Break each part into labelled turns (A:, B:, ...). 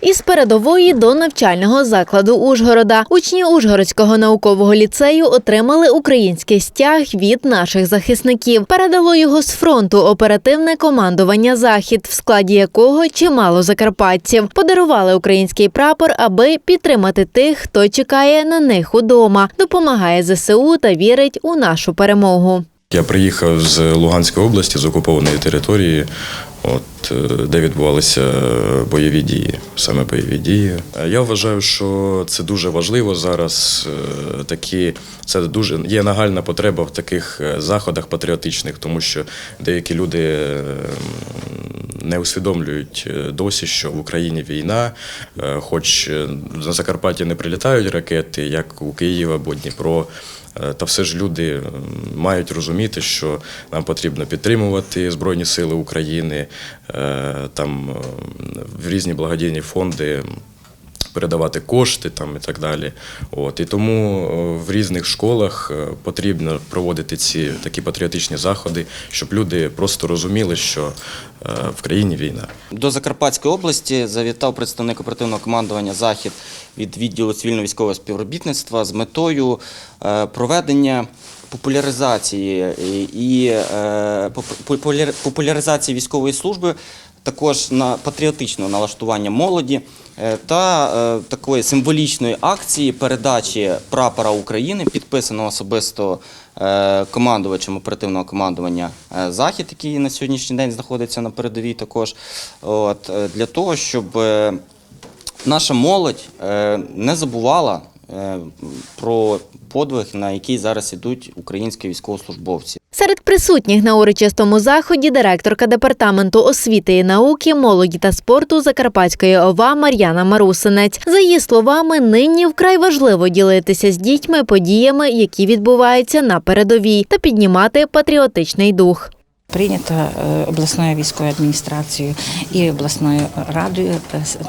A: Із передової до навчального закладу Ужгорода учні Ужгородського наукового ліцею отримали український стяг від наших захисників. Передало його з фронту оперативне командування Захід, в складі якого чимало закарпатців. Подарували український прапор, аби підтримати тих, хто чекає на них удома, допомагає ЗСУ та вірить у нашу перемогу.
B: Я приїхав з Луганської області, з окупованої території, от, е, де відбувалися бойові дії, саме бойові дії. Е, Я вважаю, що це дуже важливо зараз. е, Такі, це дуже є нагальна потреба в таких заходах патріотичних, тому що деякі люди не усвідомлюють досі, що в Україні війна, хоч на Закарпатті не прилітають ракети, як у Київ або Дніпро. Е, Та все ж люди мають розуміти, що нам потрібно підтримувати Збройні Сили України, е, там в різні благодійні фонди передавати кошти там і так далі. От і тому е, в різних школах е, потрібно проводити ці такі патріотичні заходи, щоб люди просто розуміли, що е, в країні війна.
C: До Закарпатської області завітав представник оперативного командування Захід від відділу цивільно-військового співробітництва з метою проведення популяризації і популяризації військової служби. Також на патріотичного налаштування молоді е, та е, такої символічної акції передачі прапора України, підписаного особисто е, командувачем оперативного командування Захід, який на сьогоднішній день знаходиться на передовій, також. От для того, щоб наша молодь не забувала про подвиг, на який зараз ідуть українські військовослужбовці.
A: Серед присутніх на урочистому заході директорка департаменту освіти і науки, молоді та спорту Закарпатської ОВА Мар'яна Марусинець. За її словами, нині вкрай важливо ділитися з дітьми подіями, які відбуваються на передовій, та піднімати патріотичний дух.
D: Прийнята е, обласною військовою адміністрацією і обласною радою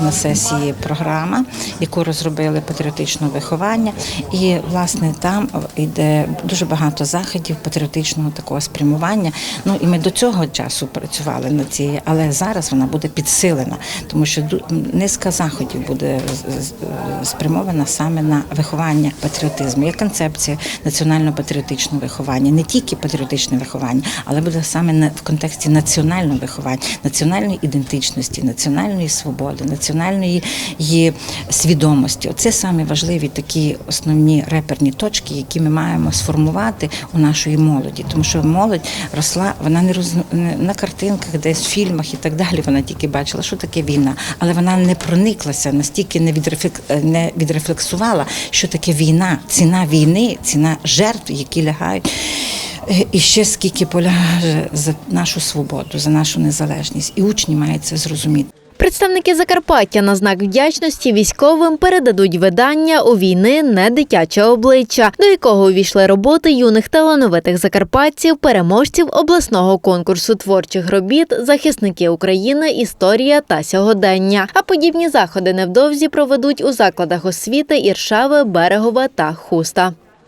D: на сесії програма, яку розробили патріотичне виховання. І власне там йде дуже багато заходів патріотичного такого спрямування. Ну і ми до цього часу працювали над цією, але зараз вона буде підсилена, тому що низка заходів буде спрямована саме на виховання патріотизму. Є концепція національно-патріотичного виховання, не тільки патріотичне виховання, але буде саме на- в контексті національного виховання, національної ідентичності, національної свободи, національної свідомості. Оце саме важливі такі основні реперні точки, які ми маємо сформувати у нашої молоді, тому що молодь росла, вона не роз на картинках, десь в фільмах і так далі. Вона тільки бачила, що таке війна, але вона не прониклася, настільки не відрефлек... не відрефлексувала, що таке війна, ціна війни, ціна жертв, які лягають. І ще скільки полягає за нашу свободу, за нашу незалежність, і учні мають це зрозуміти.
A: Представники Закарпаття на знак вдячності військовим передадуть видання у війни не дитяче обличчя, до якого увійшли роботи юних талановитих закарпатців, переможців обласного конкурсу творчих робіт, захисники України, історія та сьогодення. А подібні заходи невдовзі проведуть у закладах освіти Іршави, Берегова та Хуста.